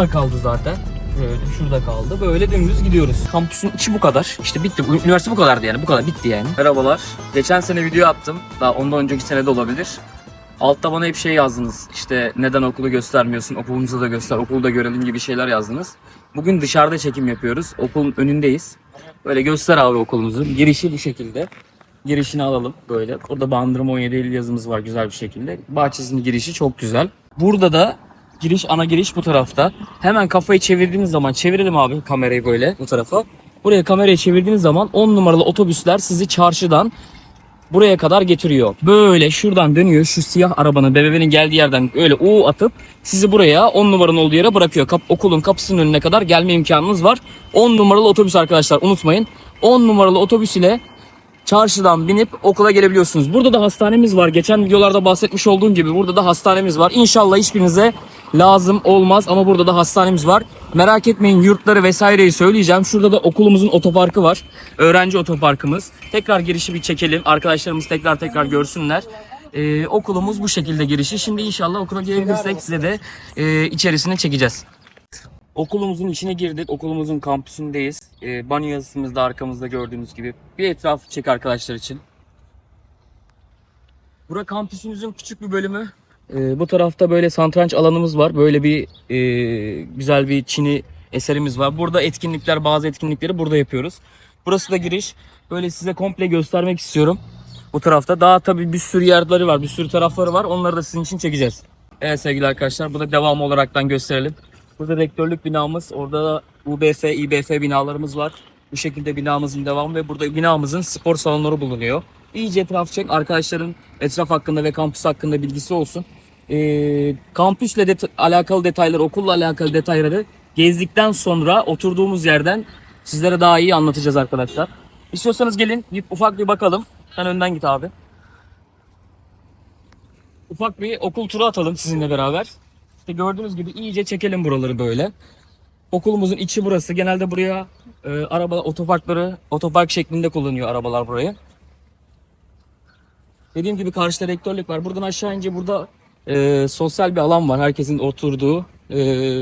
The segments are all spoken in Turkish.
şurada kaldı zaten. Böyle şurada kaldı. Böyle dümdüz gidiyoruz. Kampüsün içi bu kadar. İşte bitti. Üniversite bu kadardı yani. Bu kadar bitti yani. Merhabalar. Geçen sene video attım. Daha ondan önceki sene de olabilir. Altta bana hep şey yazdınız. İşte neden okulu göstermiyorsun? Okulumuzu da göster. Okulu da görelim gibi şeyler yazdınız. Bugün dışarıda çekim yapıyoruz. Okulun önündeyiz. Böyle göster abi okulumuzu. Girişi bu şekilde. Girişini alalım böyle. Orada Bandırma 17 Eylül yazımız var güzel bir şekilde. Bahçesinin girişi çok güzel. Burada da giriş ana giriş bu tarafta. Hemen kafayı çevirdiğiniz zaman çevirelim abi kamerayı böyle bu tarafa. Buraya kamerayı çevirdiğiniz zaman 10 numaralı otobüsler sizi çarşıdan buraya kadar getiriyor. Böyle şuradan dönüyor şu siyah arabanın BBV'nin geldiği yerden öyle U atıp sizi buraya 10 numaranın olduğu yere bırakıyor. Kap, okulun kapısının önüne kadar gelme imkanınız var. 10 numaralı otobüs arkadaşlar unutmayın. 10 numaralı otobüs ile çarşıdan binip okula gelebiliyorsunuz. Burada da hastanemiz var. Geçen videolarda bahsetmiş olduğum gibi burada da hastanemiz var. İnşallah hiçbirinize lazım olmaz ama burada da hastanemiz var. Merak etmeyin yurtları vesaireyi söyleyeceğim. Şurada da okulumuzun otoparkı var. Öğrenci otoparkımız. Tekrar girişi bir çekelim. Arkadaşlarımız tekrar tekrar görsünler. Ee, okulumuz bu şekilde girişi. Şimdi inşallah okula gelebilirsek size de e, içerisini çekeceğiz. Okulumuzun içine girdik. Okulumuzun kampüsündeyiz. Ee, banyo yazısımız da arkamızda gördüğünüz gibi. Bir etrafı çek arkadaşlar için. Bura kampüsümüzün küçük bir bölümü. Ee, bu tarafta böyle santranç alanımız var. Böyle bir e, güzel bir Çin'i eserimiz var. Burada etkinlikler, bazı etkinlikleri burada yapıyoruz. Burası da giriş. Böyle size komple göstermek istiyorum. Bu tarafta daha tabii bir sürü yerleri var, bir sürü tarafları var. Onları da sizin için çekeceğiz. Evet sevgili arkadaşlar, bu da devam olaraktan gösterelim. Burada rektörlük binamız, orada da UBF, İBF binalarımız var. Bu şekilde binamızın devamı ve burada binamızın spor salonları bulunuyor. İyice etraf çek, arkadaşların etraf hakkında ve kampüs hakkında bilgisi olsun. Ee, kampüsle det- alakalı detayları, okulla alakalı detayları gezdikten sonra oturduğumuz yerden sizlere daha iyi anlatacağız arkadaşlar. İstiyorsanız gelin bir ufak bir bakalım. Sen önden git abi. Ufak bir okul turu atalım sizinle beraber. İşte gördüğünüz gibi iyice çekelim buraları böyle. Okulumuzun içi burası. Genelde buraya e, araba otoparkları otopark şeklinde kullanıyor arabalar burayı. Dediğim gibi karşıda rektörlük var. Buradan aşağı ince burada e, sosyal bir alan var. Herkesin oturduğu e,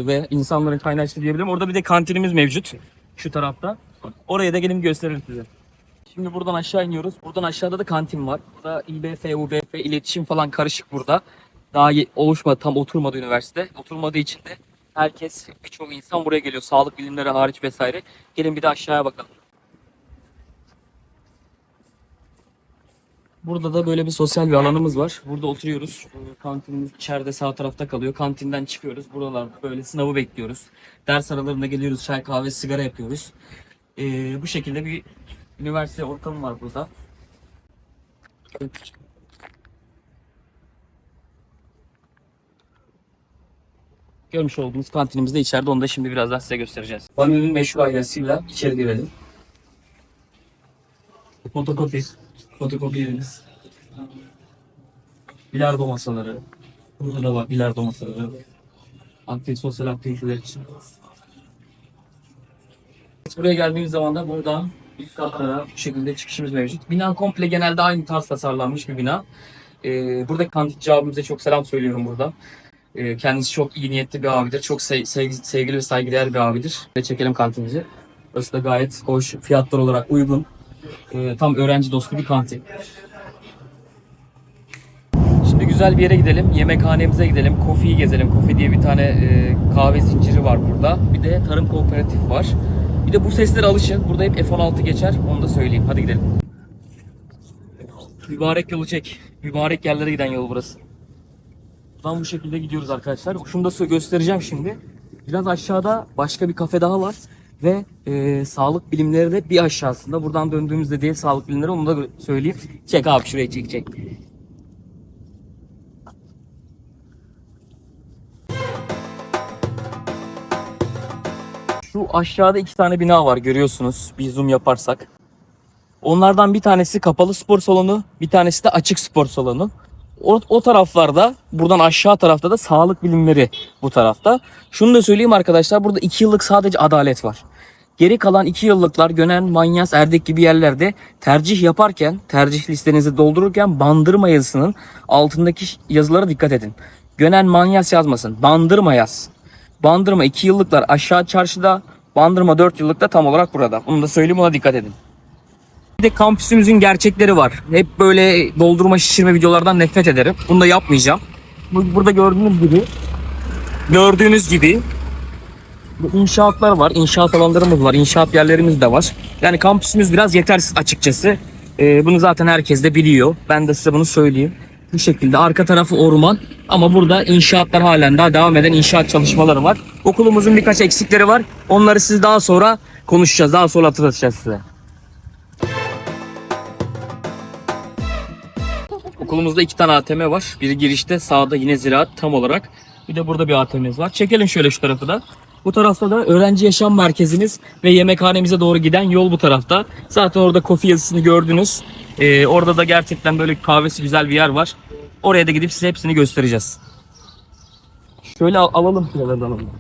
ve insanların kaynaştığı diyebilirim. Orada bir de kantinimiz mevcut. Şu tarafta. Oraya da gelin gösteririm size. Şimdi buradan aşağı iniyoruz. Buradan aşağıda da kantin var. Burada İBF, UBF, iletişim falan karışık burada. Daha oluşmadı, tam oturmadı üniversite. Oturmadığı için de herkes, birçok insan buraya geliyor. Sağlık bilimleri hariç vesaire. Gelin bir de aşağıya bakalım. Burada da böyle bir sosyal bir alanımız var. Burada oturuyoruz. Ee, Kantinimiz içeride sağ tarafta kalıyor. Kantinden çıkıyoruz. Buralarda böyle sınavı bekliyoruz. Ders aralarında geliyoruz. Çay, kahve, sigara yapıyoruz. Ee, bu şekilde bir üniversite ortamı var burada. Görmüş olduğunuz kantinimiz de içeride. Onu da şimdi birazdan size göstereceğiz. Banyonun meşhur aynasıyla içeri girelim. Fotokopi. Fotokopi yerimiz. Bilardo masaları. Burada da var bilardo masaları. Aktivite, sosyal aktiviteler için. Buraya geldiğimiz zaman da buradan üst katlara bu şekilde çıkışımız mevcut. Bina komple genelde aynı tarz tasarlanmış bir bina. Ee, burada kantinci abimize çok selam söylüyorum burada. Ee, kendisi çok iyi niyetli bir abidir. Çok se- sevgi- sevgili ve saygıdeğer bir abidir. Ve çekelim kantinimizi. Burası da gayet hoş. Fiyatlar olarak uygun. Ee, tam öğrenci dostu bir kantin. Şimdi güzel bir yere gidelim. Yemekhanemize gidelim. Kofi'yi gezelim. Kofi diye bir tane e, kahve zinciri var burada. Bir de tarım kooperatif var. Bir de bu seslere alışın. Burada hep F-16 geçer. Onu da söyleyeyim. Hadi gidelim. Mübarek yolu çek. Mübarek yerlere giden yol burası. Buradan bu şekilde gidiyoruz arkadaşlar. Şunu da size göstereceğim şimdi. Biraz aşağıda başka bir kafe daha var. Ve e, sağlık bilimleri de bir aşağısında. Buradan döndüğümüzde değil sağlık bilimleri onu da söyleyeyim. Çek abi şurayı çek çek. Şu aşağıda iki tane bina var görüyorsunuz. Bir zoom yaparsak. Onlardan bir tanesi kapalı spor salonu, bir tanesi de açık spor salonu. O, o taraflarda, buradan aşağı tarafta da sağlık bilimleri bu tarafta. Şunu da söyleyeyim arkadaşlar, burada iki yıllık sadece adalet var. Geri kalan iki yıllıklar Gönen, Manyas, Erdek gibi yerlerde tercih yaparken, tercih listenizi doldururken bandırma yazısının altındaki yazılara dikkat edin. Gönen, Manyas yazmasın, bandırma yaz. Bandırma 2 yıllıklar aşağı çarşıda. Bandırma 4 yıllık da tam olarak burada. Bunu da söyleyeyim ona dikkat edin. Bir de kampüsümüzün gerçekleri var. Hep böyle doldurma şişirme videolardan nefret ederim. Bunu da yapmayacağım. Bu- Burada gördüğünüz gibi gördüğünüz gibi inşaatlar var. İnşaat alanlarımız var. inşaat yerlerimiz de var. Yani kampüsümüz biraz yetersiz açıkçası. Ee, bunu zaten herkes de biliyor. Ben de size bunu söyleyeyim. Bu şekilde arka tarafı orman ama burada inşaatlar halen daha devam eden inşaat çalışmaları var. Okulumuzun birkaç eksikleri var. Onları siz daha sonra konuşacağız. Daha sonra hatırlatacağız size. Okulumuzda iki tane ATM var. Biri girişte sağda yine ziraat tam olarak. Bir de burada bir ATM'miz var. Çekelim şöyle şu tarafı da. Bu tarafta da öğrenci yaşam merkezimiz ve yemekhanemize doğru giden yol bu tarafta. Zaten orada kofi yazısını gördünüz. Ee, orada da gerçekten böyle kahvesi güzel bir yer var. Oraya da gidip size hepsini göstereceğiz. Şöyle al- alalım şuraları da alalım.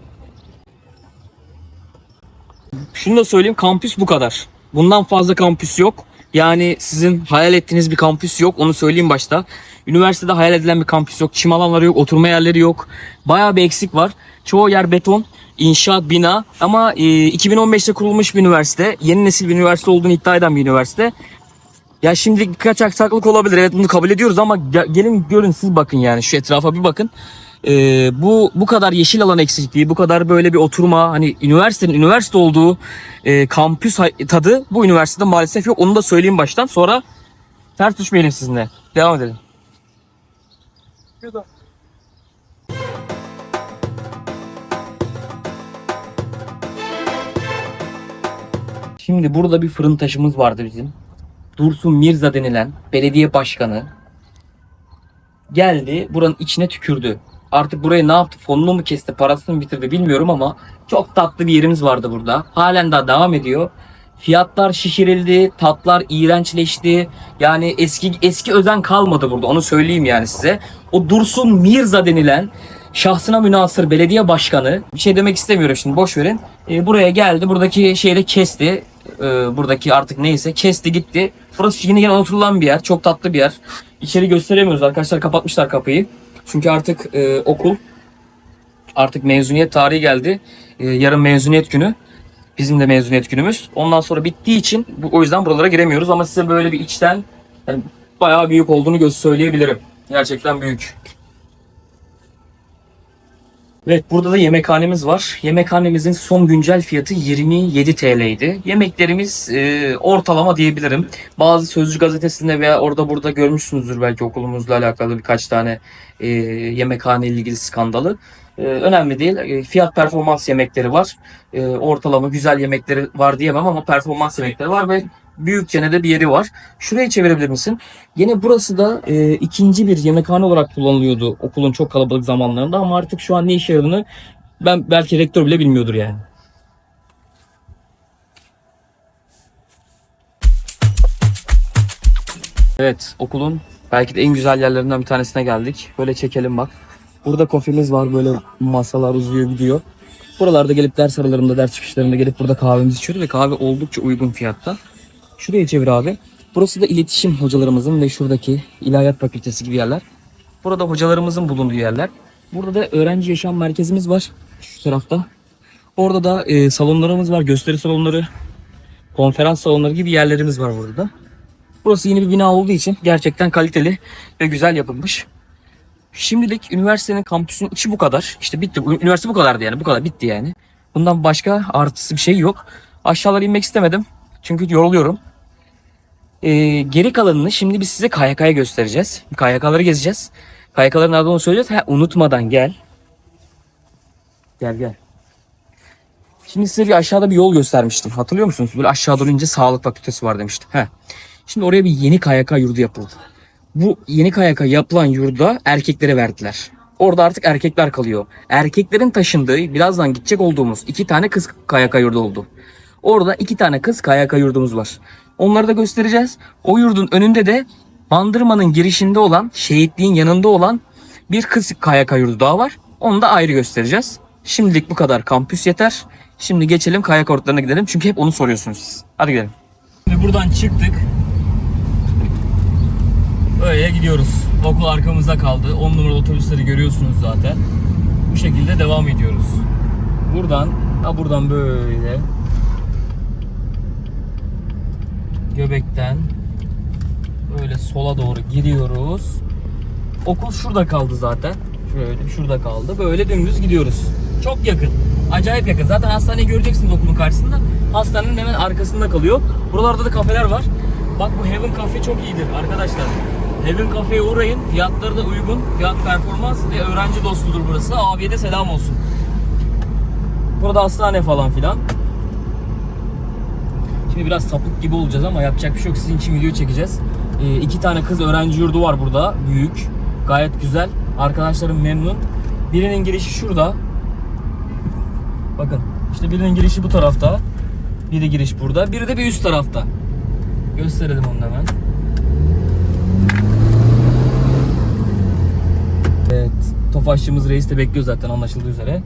Şunu da söyleyeyim kampüs bu kadar. Bundan fazla kampüs yok. Yani sizin hayal ettiğiniz bir kampüs yok. Onu söyleyeyim başta. Üniversitede hayal edilen bir kampüs yok. Çim alanları yok. Oturma yerleri yok. Bayağı bir eksik var. Çoğu yer beton. İnşaat, bina. Ama e, 2015'te kurulmuş bir üniversite. Yeni nesil bir üniversite olduğunu iddia eden bir üniversite. Ya şimdi birkaç aksaklık olabilir. Evet bunu kabul ediyoruz ama ge- gelin görün siz bakın yani şu etrafa bir bakın. Ee, bu bu kadar yeşil alan eksikliği, bu kadar böyle bir oturma hani üniversitenin üniversite olduğu e, kampüs tadı bu üniversitede maalesef yok. Onu da söyleyeyim baştan. Sonra ters düşmeyelim sizinle. Devam edelim. Şimdi burada bir fırın taşımız vardı bizim. Dursun Mirza denilen belediye başkanı geldi buranın içine tükürdü. Artık burayı ne yaptı? Fonunu mu kesti? Parasını mı bitirdi bilmiyorum ama çok tatlı bir yerimiz vardı burada. Halen daha devam ediyor. Fiyatlar şişirildi, tatlar iğrençleşti. Yani eski eski özen kalmadı burada. Onu söyleyeyim yani size. O Dursun Mirza denilen şahsına münasır belediye başkanı bir şey demek istemiyorum şimdi boş verin. Ee, buraya geldi. Buradaki şeyi de kesti. Ee, buradaki artık neyse kesti gitti. Burası yine yine oturulan bir yer. Çok tatlı bir yer. İçeri gösteremiyoruz arkadaşlar. Kapatmışlar kapıyı. Çünkü artık e, okul artık mezuniyet tarihi geldi. E, yarın mezuniyet günü. Bizim de mezuniyet günümüz. Ondan sonra bittiği için bu, o yüzden buralara giremiyoruz ama size böyle bir içten yani bayağı büyük olduğunu söyleyebilirim. Gerçekten büyük. Evet burada da yemekhanemiz var. Yemekhanemizin son güncel fiyatı 27 TL'ydi. Yemeklerimiz e, ortalama diyebilirim. Bazı Sözcü gazetesinde veya orada burada görmüşsünüzdür belki okulumuzla alakalı birkaç tane e, yemekhane ile ilgili skandalı. E, önemli değil. E, fiyat performans yemekleri var. E, ortalama güzel yemekleri var diyemem ama performans yemekleri var ve büyükçe de bir yeri var. Şurayı çevirebilir misin? Yine burası da e, ikinci bir yemekhane olarak kullanılıyordu okulun çok kalabalık zamanlarında ama artık şu an ne işe yaradığını ben belki rektör bile bilmiyordur yani. Evet okulun belki de en güzel yerlerinden bir tanesine geldik. Böyle çekelim bak. Burada kofemiz var böyle masalar uzuyor gidiyor. Buralarda gelip ders aralarında ders çıkışlarında gelip burada kahvemizi içiyoruz ve kahve oldukça uygun fiyatta. Şuraya çevir abi. Burası da iletişim hocalarımızın ve şuradaki ilahiyat fakültesi gibi yerler. Burada hocalarımızın bulunduğu yerler. Burada da öğrenci yaşam merkezimiz var. Şu tarafta. Orada da e, salonlarımız var. Gösteri salonları, konferans salonları gibi yerlerimiz var burada da. Burası yeni bir bina olduğu için gerçekten kaliteli ve güzel yapılmış. Şimdilik üniversitenin kampüsünün içi bu kadar. İşte bitti. Üniversite bu kadardı yani. Bu kadar bitti yani. Bundan başka artısı bir şey yok. Aşağılara inmek istemedim. Çünkü yoruluyorum. Ee, geri kalanını şimdi biz size KYK'ya göstereceğiz. KYK'ları gezeceğiz. KYK'ların nerede olduğunu söyleyeceğiz. Ha, unutmadan gel. Gel gel. Şimdi size bir aşağıda bir yol göstermiştim. Hatırlıyor musunuz? Böyle aşağı doğru ince sağlık fakültesi var demiştim. He. Şimdi oraya bir yeni KYK yurdu yapıldı. Bu yeni KYK yapılan yurda erkeklere verdiler. Orada artık erkekler kalıyor. Erkeklerin taşındığı birazdan gidecek olduğumuz iki tane kız KYK yurdu oldu. Orada iki tane kız KYK yurdumuz var. Onları da göstereceğiz. O yurdun önünde de Bandırma'nın girişinde olan, şehitliğin yanında olan bir kız KYK yurdu daha var. Onu da ayrı göstereceğiz. Şimdilik bu kadar. Kampüs yeter. Şimdi geçelim KYK yurtlarına gidelim. Çünkü hep onu soruyorsunuz siz. Hadi gidelim. Şimdi buradan çıktık. Öyle gidiyoruz. Okul arkamızda kaldı. 10 numaralı otobüsleri görüyorsunuz zaten. Bu şekilde devam ediyoruz. Buradan, ha buradan böyle göbekten böyle sola doğru giriyoruz. Okul şurada kaldı zaten. Şöyle şurada kaldı. Böyle dümdüz gidiyoruz. Çok yakın. Acayip yakın. Zaten hastaneyi göreceksiniz okulun karşısında. Hastanenin hemen arkasında kalıyor. Buralarda da kafeler var. Bak bu Heaven Cafe çok iyidir arkadaşlar. Heaven Cafe'ye uğrayın. Fiyatları da uygun. Fiyat performans ve öğrenci dostudur burası. Abiye de selam olsun. Burada hastane falan filan. Şimdi biraz sapık gibi olacağız ama yapacak bir şey yok. Sizin için video çekeceğiz. Ee, iki tane kız öğrenci yurdu var burada. Büyük. Gayet güzel. Arkadaşlarım memnun. Birinin girişi şurada. Bakın. işte birinin girişi bu tarafta. Biri giriş burada. Biri de bir üst tarafta. Gösterelim onu hemen. Evet. Tofaşçımız reis de bekliyor zaten anlaşıldığı üzere.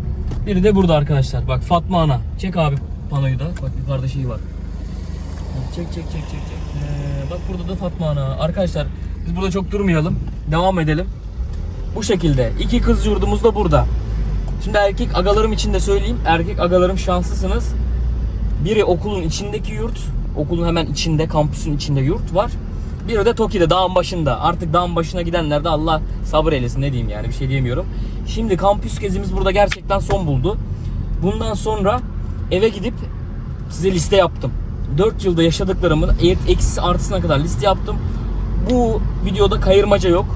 Biri de burada arkadaşlar. Bak Fatma Ana. Çek abi panoyu da. Bak yukarıda şey var. Çek çek çek çek çek. Ee, bak burada da Fatma Ana. Arkadaşlar biz burada çok durmayalım. Devam edelim. Bu şekilde. İki kız yurdumuz da burada. Şimdi erkek agalarım için de söyleyeyim. Erkek agalarım şanslısınız. Biri okulun içindeki yurt. Okulun hemen içinde, kampüsün içinde yurt var. Biri de Toki'de dağın başında. Artık dağın başına gidenler de Allah sabır eylesin ne diyeyim yani bir şey diyemiyorum. Şimdi kampüs gezimiz burada gerçekten son buldu. Bundan sonra eve gidip size liste yaptım. 4 yılda yaşadıklarımın eksisi artısına kadar liste yaptım. Bu videoda kayırmaca yok,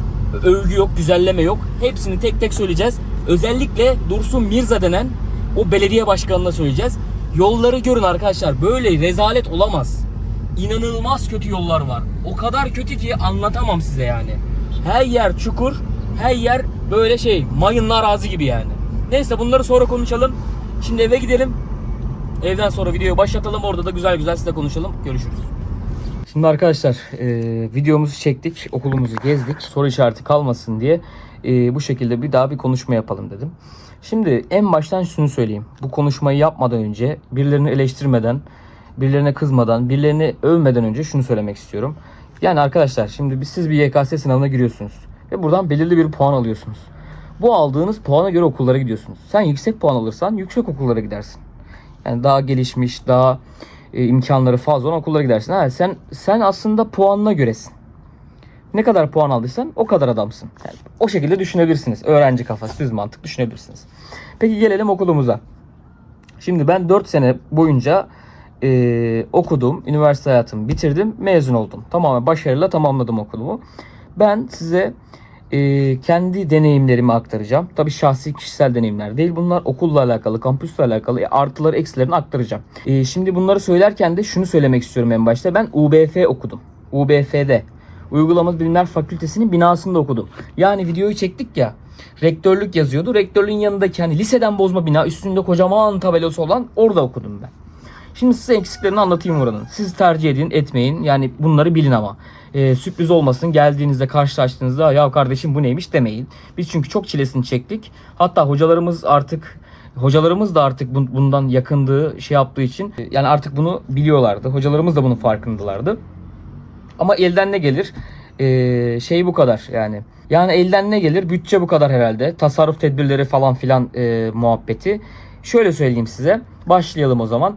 övgü yok, güzelleme yok. Hepsini tek tek söyleyeceğiz. Özellikle Dursun Mirza denen o belediye başkanına söyleyeceğiz. Yolları görün arkadaşlar. Böyle rezalet olamaz. İnanılmaz kötü yollar var. O kadar kötü ki anlatamam size yani. Her yer çukur, her yer böyle şey, mayınlı arazi gibi yani. Neyse bunları sonra konuşalım. Şimdi eve gidelim. Evden sonra videoyu başlatalım. Orada da güzel güzel size konuşalım. Görüşürüz. Şimdi arkadaşlar e, videomuzu çektik. Okulumuzu gezdik. Soru işareti kalmasın diye e, bu şekilde bir daha bir konuşma yapalım dedim. Şimdi en baştan şunu söyleyeyim. Bu konuşmayı yapmadan önce birilerini eleştirmeden, birilerine kızmadan, birilerini övmeden önce şunu söylemek istiyorum. Yani arkadaşlar şimdi siz bir YKS sınavına giriyorsunuz. Ve buradan belirli bir puan alıyorsunuz. Bu aldığınız puana göre okullara gidiyorsunuz. Sen yüksek puan alırsan yüksek okullara gidersin. Yani daha gelişmiş, daha e, imkanları fazla olan okullara gidersin. Ha, sen sen aslında puanına göresin. Ne kadar puan aldıysan o kadar adamsın. Yani o şekilde düşünebilirsiniz. Öğrenci kafası, düz mantık düşünebilirsiniz. Peki gelelim okulumuza. Şimdi ben 4 sene boyunca e, okudum, üniversite hayatımı bitirdim, mezun oldum. Tamamen başarıyla tamamladım okulumu. Ben size e, kendi deneyimlerimi aktaracağım. Tabii şahsi kişisel deneyimler değil bunlar. Okulla alakalı, kampüsle alakalı e, artıları eksilerini aktaracağım. E, şimdi bunları söylerken de şunu söylemek istiyorum en başta. Ben UBF okudum. UBF'de Uygulamalı Bilimler Fakültesinin binasında okudum. Yani videoyu çektik ya. Rektörlük yazıyordu. Rektörlüğün yanındaki hani liseden bozma bina üstünde kocaman tabelası olan orada okudum ben. Şimdi size eksiklerini anlatayım oranın. Siz tercih edin, etmeyin. Yani bunları bilin ama. Ee, sürpriz olmasın. Geldiğinizde, karşılaştığınızda ya kardeşim bu neymiş demeyin. Biz çünkü çok çilesini çektik. Hatta hocalarımız artık hocalarımız da artık bun- bundan yakındığı şey yaptığı için e, yani artık bunu biliyorlardı. Hocalarımız da bunun farkındalardı. Ama elden ne gelir? Ee, şey bu kadar yani. Yani elden ne gelir? Bütçe bu kadar herhalde. Tasarruf tedbirleri falan filan e, muhabbeti. Şöyle söyleyeyim size. Başlayalım o zaman.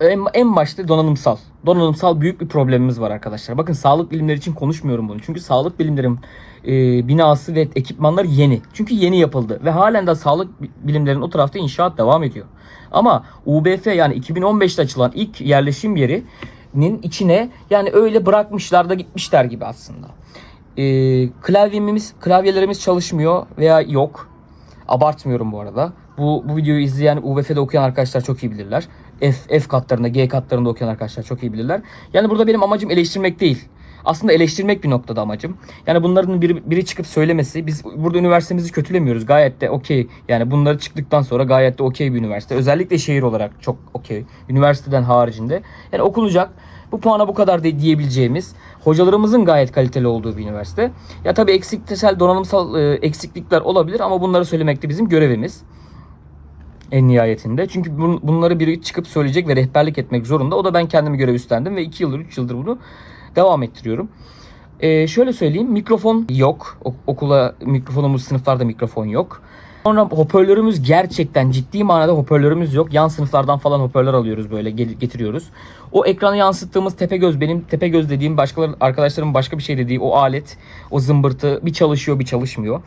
En, en başta donanımsal. Donanımsal büyük bir problemimiz var arkadaşlar. Bakın sağlık bilimleri için konuşmuyorum bunu. Çünkü sağlık bilimlerin e, binası ve ekipmanlar yeni. Çünkü yeni yapıldı. Ve halen de sağlık bi- bilimlerinin o tarafta inşaat devam ediyor. Ama UBF yani 2015'te açılan ilk yerleşim yerinin içine yani öyle bırakmışlar da gitmişler gibi aslında. E, klavyemiz, klavyelerimiz çalışmıyor veya yok. Abartmıyorum bu arada. Bu, bu videoyu izleyen UBF'de okuyan arkadaşlar çok iyi bilirler. F, F katlarında, G katlarında okuyan arkadaşlar çok iyi bilirler. Yani burada benim amacım eleştirmek değil. Aslında eleştirmek bir noktada amacım. Yani bunların biri, biri çıkıp söylemesi. Biz burada üniversitemizi kötülemiyoruz. Gayet de okey. Yani bunları çıktıktan sonra gayet de okey bir üniversite. Özellikle şehir olarak çok okey. Üniversiteden haricinde. Yani okunacak. Bu puana bu kadar de diyebileceğimiz hocalarımızın gayet kaliteli olduğu bir üniversite. Ya tabii eksiksel donanımsal e, eksiklikler olabilir ama bunları söylemek de bizim görevimiz en nihayetinde. Çünkü bun- bunları biri çıkıp söyleyecek ve rehberlik etmek zorunda. O da ben kendimi görev üstlendim ve 2 yıldır 3 yıldır bunu devam ettiriyorum. Ee, şöyle söyleyeyim mikrofon yok. O- okula mikrofonumuz sınıflarda mikrofon yok. Sonra hoparlörümüz gerçekten ciddi manada hoparlörümüz yok. Yan sınıflardan falan hoparlör alıyoruz böyle getiriyoruz. O ekranı yansıttığımız Tepegöz benim Tepegöz dediğim başkaları arkadaşlarım başka bir şey dediği o alet, o zımbırtı bir çalışıyor bir çalışmıyor.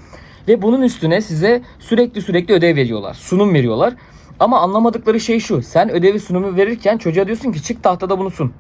Ve bunun üstüne size sürekli sürekli ödev veriyorlar. Sunum veriyorlar. Ama anlamadıkları şey şu. Sen ödevi sunumu verirken çocuğa diyorsun ki çık tahtada bunu sun.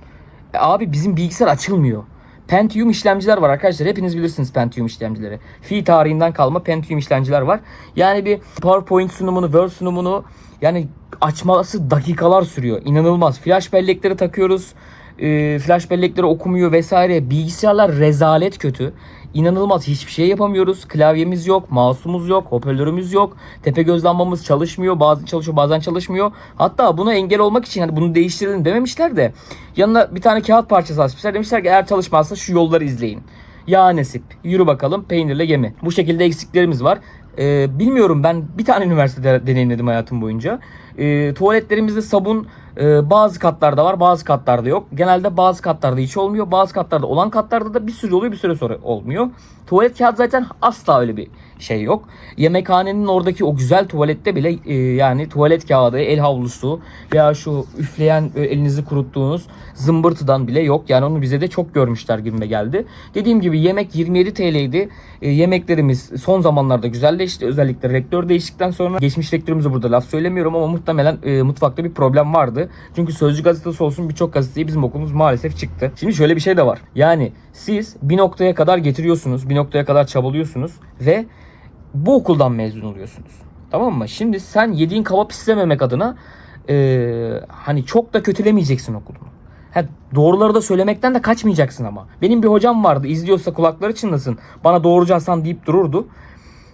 E abi bizim bilgisayar açılmıyor. Pentium işlemciler var arkadaşlar. Hepiniz bilirsiniz Pentium işlemcileri. Fi tarihinden kalma Pentium işlemciler var. Yani bir PowerPoint sunumunu, Word sunumunu yani açması dakikalar sürüyor. İnanılmaz. Flash bellekleri takıyoruz. Ee, flash bellekleri okumuyor vesaire. Bilgisayarlar rezalet kötü. İnanılmaz hiçbir şey yapamıyoruz. Klavyemiz yok, mouse'umuz yok, hoparlörümüz yok. Tepe göz çalışmıyor. Bazen çalışıyor, bazen çalışmıyor. Hatta buna engel olmak için hani bunu değiştirelim dememişler de yanına bir tane kağıt parçası asmışlar. Demişler ki eğer çalışmazsa şu yolları izleyin. Ya nasip. Yürü bakalım peynirle gemi. Bu şekilde eksiklerimiz var. Ee, bilmiyorum ben bir tane üniversitede deneyimledim hayatım boyunca. Ee, tuvaletlerimizde sabun e, bazı katlarda var bazı katlarda yok. Genelde bazı katlarda hiç olmuyor. Bazı katlarda olan katlarda da bir süre oluyor bir süre sonra olmuyor. Tuvalet kağıdı zaten asla öyle bir şey yok. Yemekhanenin oradaki o güzel tuvalette bile e, yani tuvalet kağıdı, el havlusu veya şu üfleyen e, elinizi kuruttuğunuz zımbırtıdan bile yok. Yani onu bize de çok görmüşler gibime geldi. Dediğim gibi yemek 27 TL'ydi. E, yemeklerimiz son zamanlarda güzelleşti. Özellikle rektör değiştikten sonra geçmiş rektörümüze burada laf söylemiyorum ama muhtemelen e, mutfakta bir problem vardı. Çünkü Sözcü gazetesi olsun birçok gazeteye bizim okulumuz maalesef çıktı. Şimdi şöyle bir şey de var. Yani siz bir noktaya kadar getiriyorsunuz, bir noktaya kadar çabalıyorsunuz ve bu okuldan mezun oluyorsunuz. Tamam mı? Şimdi sen yediğin kaba pislememek adına e, hani çok da kötülemeyeceksin okulunu. Ha, doğruları da söylemekten de kaçmayacaksın ama. Benim bir hocam vardı izliyorsa kulakları çınlasın. Bana doğrucu Hasan deyip dururdu.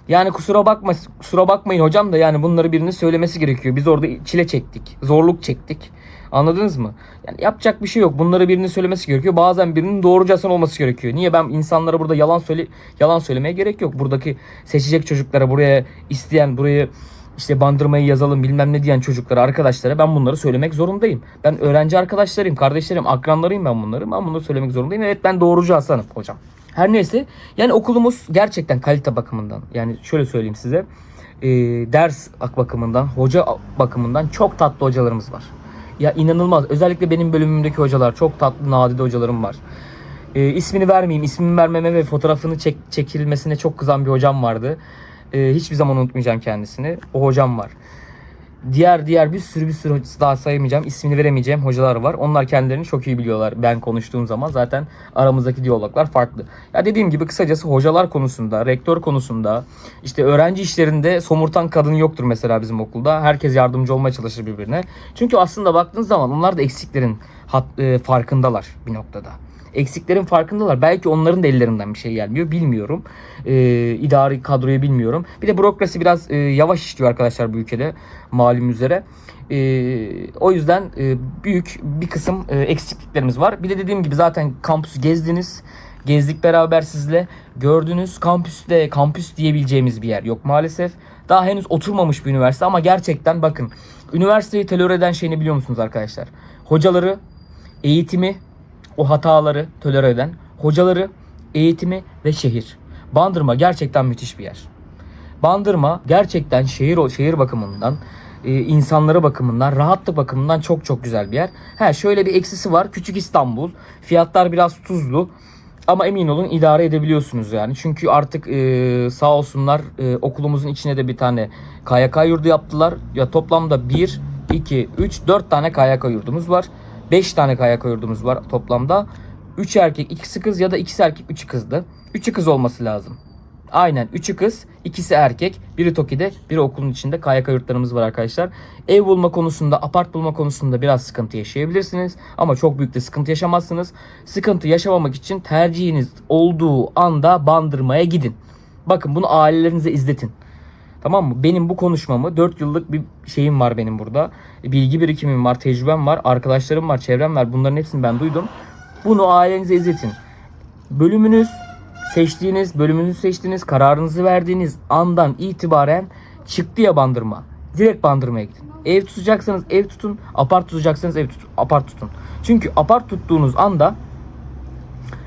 Yani kusura bakma kusura bakmayın hocam da yani bunları birinin söylemesi gerekiyor. Biz orada çile çektik. Zorluk çektik. Anladınız mı? Yani yapacak bir şey yok. Bunları birinin söylemesi gerekiyor. Bazen birinin doğrucu Hasan olması gerekiyor. Niye ben insanlara burada yalan söyle yalan söylemeye gerek yok. Buradaki seçecek çocuklara buraya isteyen burayı işte bandırmayı yazalım bilmem ne diyen çocuklara arkadaşlara ben bunları söylemek zorundayım. Ben öğrenci arkadaşlarıyım, kardeşlerim, akranlarıyım ben bunları. Ben bunları söylemek zorundayım. Evet ben doğrucu Hasan'ım hocam. Her neyse yani okulumuz gerçekten kalite bakımından yani şöyle söyleyeyim size e, ders bakımından hoca bakımından çok tatlı hocalarımız var. Ya inanılmaz özellikle benim bölümümdeki hocalar çok tatlı nadide hocalarım var. E, ismini vermeyeyim ismini vermeme ve fotoğrafını çek, çekilmesine çok kızan bir hocam vardı. E, hiçbir zaman unutmayacağım kendisini. O hocam var. Diğer diğer bir sürü bir sürü daha sayamayacağım, ismini veremeyeceğim hocalar var. Onlar kendilerini çok iyi biliyorlar. Ben konuştuğum zaman zaten aramızdaki diyaloglar farklı. Ya dediğim gibi kısacası hocalar konusunda, rektör konusunda, işte öğrenci işlerinde somurtan kadın yoktur mesela bizim okulda. Herkes yardımcı olmaya çalışır birbirine. Çünkü aslında baktığınız zaman onlar da eksiklerin hat, e, farkındalar bir noktada eksiklerin farkındalar. Belki onların da ellerinden bir şey gelmiyor. Bilmiyorum. Ee, idari kadroyu bilmiyorum. Bir de bürokrasi biraz e, yavaş işliyor arkadaşlar bu ülkede. Malum üzere. Ee, o yüzden e, büyük bir kısım e, eksikliklerimiz var. Bir de dediğim gibi zaten kampüsü gezdiniz. Gezdik beraber sizle. Gördünüz kampüste kampüs diyebileceğimiz bir yer yok maalesef. Daha henüz oturmamış bir üniversite ama gerçekten bakın. Üniversiteyi telör eden şeyini biliyor musunuz arkadaşlar? Hocaları, eğitimi, o hataları tolere eden hocaları, eğitimi ve şehir. Bandırma gerçekten müthiş bir yer. Bandırma gerçekten şehir şehir bakımından, e, insanları bakımından, rahatlık bakımından çok çok güzel bir yer. Ha şöyle bir eksisi var. Küçük İstanbul. Fiyatlar biraz tuzlu. Ama emin olun idare edebiliyorsunuz yani. Çünkü artık e, sağ olsunlar e, okulumuzun içine de bir tane KYK yurdu yaptılar. Ya toplamda 1, 2, 3, 4 tane KYK yurdumuz var. 5 tane KYK yurdumuz var toplamda. 3 erkek, ikisi kız ya da ikisi erkek, 3'ü kızdı. 3'ü kız olması lazım. Aynen 3'ü kız, ikisi erkek. Biri Toki'de, biri okulun içinde KYK yurtlarımız var arkadaşlar. Ev bulma konusunda, apart bulma konusunda biraz sıkıntı yaşayabilirsiniz. Ama çok büyük de sıkıntı yaşamazsınız. Sıkıntı yaşamamak için tercihiniz olduğu anda bandırmaya gidin. Bakın bunu ailelerinize izletin. Tamam mı? Benim bu konuşmamı 4 yıllık bir şeyim var benim burada. Bilgi birikimim var, tecrübem var, arkadaşlarım var, çevrem var. Bunların hepsini ben duydum. Bunu ailenize izletin. Bölümünüz, seçtiğiniz, bölümünüzü seçtiğiniz, kararınızı verdiğiniz andan itibaren çıktı ya bandırma. Direkt bandırmaya gidin. Ev tutacaksanız ev tutun, apart tutacaksanız ev tutun, apart tutun. Çünkü apart tuttuğunuz anda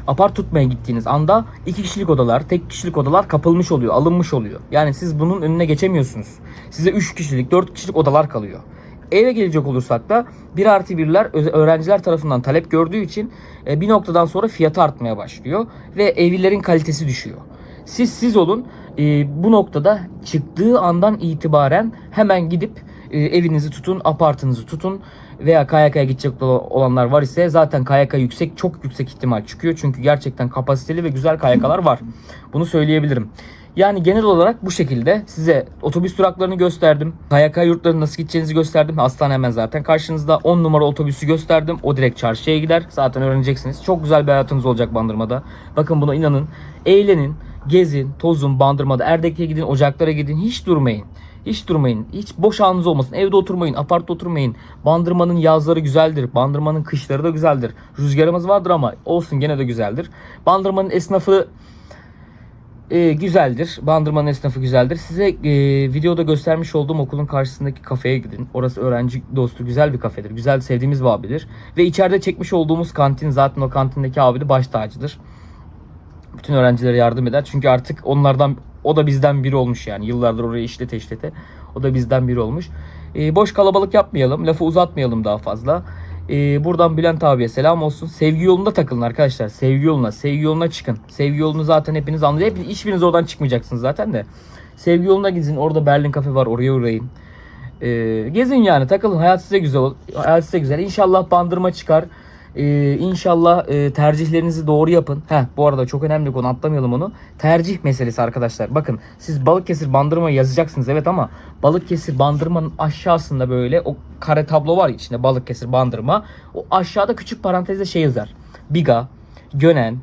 apart tutmaya gittiğiniz anda iki kişilik odalar, tek kişilik odalar kapılmış oluyor, alınmış oluyor. Yani siz bunun önüne geçemiyorsunuz. Size 3 kişilik, 4 kişilik odalar kalıyor. Eve gelecek olursak da 1 artı 1'ler ö- öğrenciler tarafından talep gördüğü için e, bir noktadan sonra fiyatı artmaya başlıyor ve evlerin kalitesi düşüyor. Siz siz olun e, bu noktada çıktığı andan itibaren hemen gidip e, evinizi tutun, apartınızı tutun veya KYK'ya gidecek ol- olanlar var ise zaten KYK yüksek, çok yüksek ihtimal çıkıyor. Çünkü gerçekten kapasiteli ve güzel KYK'lar var. Bunu söyleyebilirim. Yani genel olarak bu şekilde size otobüs duraklarını gösterdim. KYK yurtlarına nasıl gideceğinizi gösterdim. Hastane hemen zaten karşınızda. 10 numara otobüsü gösterdim. O direkt çarşıya gider. Zaten öğreneceksiniz. Çok güzel bir hayatınız olacak Bandırma'da. Bakın buna inanın. Eğlenin, gezin, tozun Bandırma'da. Erdek'e gidin, Ocaklar'a gidin. Hiç durmayın. Hiç durmayın. Hiç boş anınız olmasın. Evde oturmayın, apartta oturmayın. Bandırmanın yazları güzeldir. Bandırmanın kışları da güzeldir. Rüzgarımız vardır ama olsun gene de güzeldir. Bandırmanın esnafı e, güzeldir. Bandırmanın esnafı güzeldir. Size e, videoda göstermiş olduğum okulun karşısındaki kafeye gidin. Orası öğrenci dostu güzel bir kafedir. Güzel sevdiğimiz bir abidir. Ve içeride çekmiş olduğumuz kantin zaten o kantindeki abi de baş tacıdır. Bütün öğrencilere yardım eder. Çünkü artık onlardan o da bizden biri olmuş yani. Yıllardır orayı işlete işlete. O da bizden biri olmuş. E, boş kalabalık yapmayalım. Lafı uzatmayalım daha fazla. E, buradan Bülent abiye selam olsun. Sevgi yolunda takılın arkadaşlar. Sevgi yoluna. Sevgi yoluna çıkın. Sevgi yolunu zaten hepiniz anlayın. Hiçbiriniz oradan çıkmayacaksınız zaten de. Sevgi yoluna gidin. Orada Berlin kafe var. Oraya uğrayın. E, gezin yani takılın. Hayat size güzel. Hayat size güzel. İnşallah bandırma çıkar. Ee, inşallah e, tercihlerinizi doğru yapın. Heh, bu arada çok önemli konu atlamayalım onu. Tercih meselesi arkadaşlar. Bakın siz Balıkesir Bandırma yazacaksınız evet ama Balıkesir Bandırma'nın aşağısında böyle o kare tablo var içinde Balıkesir Bandırma. O aşağıda küçük parantezde şey yazar. Biga, Gönen,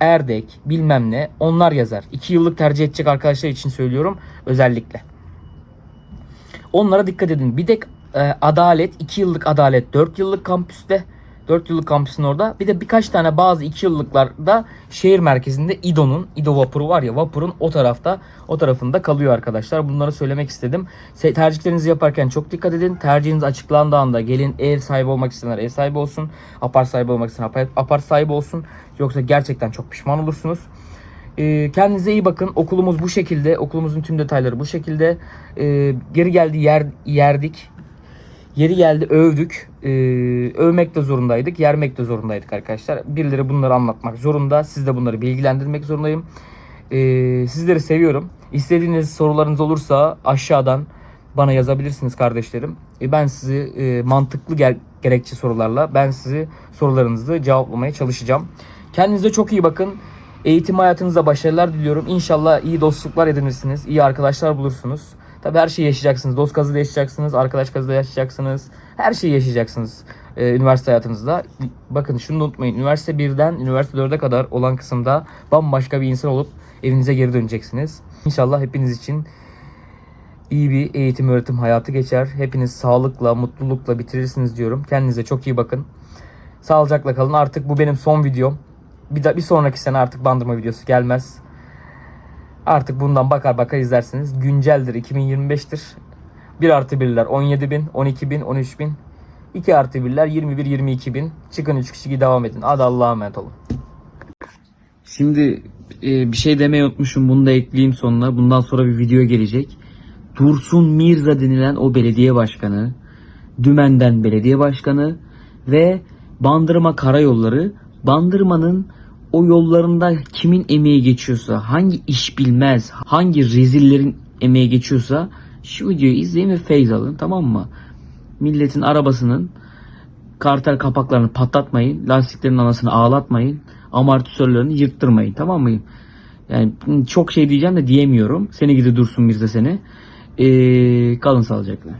Erdek bilmem ne onlar yazar. 2 yıllık tercih edecek arkadaşlar için söylüyorum özellikle. Onlara dikkat edin. Bir de e, adalet 2 yıllık adalet 4 yıllık kampüste 4 yıllık kampüsün orada. Bir de birkaç tane bazı 2 yıllıklarda şehir merkezinde İDO'nun İDO vapuru var ya vapurun o tarafta o tarafında kalıyor arkadaşlar. Bunları söylemek istedim. Tercihlerinizi yaparken çok dikkat edin. Tercihiniz açıklandığı anda gelin ev sahibi olmak isteyenler ev sahibi olsun. Apart sahibi olmak isteyenler apart sahibi olsun. Yoksa gerçekten çok pişman olursunuz. Ee, kendinize iyi bakın. Okulumuz bu şekilde. Okulumuzun tüm detayları bu şekilde. Ee, geri geldi yer yerdik. Yeri geldi övdük. Ee, övmek de zorundaydık. Yermek de zorundaydık arkadaşlar. Birileri bunları anlatmak zorunda. Siz de bunları bilgilendirmek zorundayım. Ee, sizleri seviyorum. İstediğiniz sorularınız olursa aşağıdan bana yazabilirsiniz kardeşlerim. Ee, ben sizi e, mantıklı gel- gerekçe sorularla ben sizi sorularınızı cevaplamaya çalışacağım. Kendinize çok iyi bakın. Eğitim hayatınızda başarılar diliyorum. İnşallah iyi dostluklar edinirsiniz. iyi arkadaşlar bulursunuz. Tabii her şeyi yaşayacaksınız. Dost kazı da yaşayacaksınız. Arkadaş kazı da yaşayacaksınız. Her şeyi yaşayacaksınız e, üniversite hayatınızda. Bakın şunu da unutmayın. Üniversite 1'den üniversite 4'e kadar olan kısımda bambaşka bir insan olup evinize geri döneceksiniz. İnşallah hepiniz için iyi bir eğitim öğretim hayatı geçer. Hepiniz sağlıkla, mutlulukla bitirirsiniz diyorum. Kendinize çok iyi bakın. Sağlıcakla kalın. Artık bu benim son videom. Bir, da, bir sonraki sene artık bandırma videosu gelmez. Artık bundan bakar bakar izlersiniz. Günceldir 2025'tir. 1 artı 1'ler 17 bin, 12 bin, 13 bin. 2 artı 1'ler 21, 22 bin. Çıkın 3 kişi devam edin. Hadi Allah'a emanet olun. Şimdi e, bir şey demeyi unutmuşum. Bunu da ekleyeyim sonuna. Bundan sonra bir video gelecek. Dursun Mirza denilen o belediye başkanı, Dümen'den belediye başkanı ve Bandırma Karayolları, Bandırma'nın o yollarında kimin emeği geçiyorsa, hangi iş bilmez, hangi rezillerin emeği geçiyorsa şu videoyu izleyin ve feyz alın tamam mı? Milletin arabasının kartel kapaklarını patlatmayın, lastiklerin anasını ağlatmayın, amortisörlerini yırttırmayın tamam mı? Yani çok şey diyeceğim de diyemiyorum. Seni gidi Dursun Mirza seni. Ee, kalın sağlıcakla.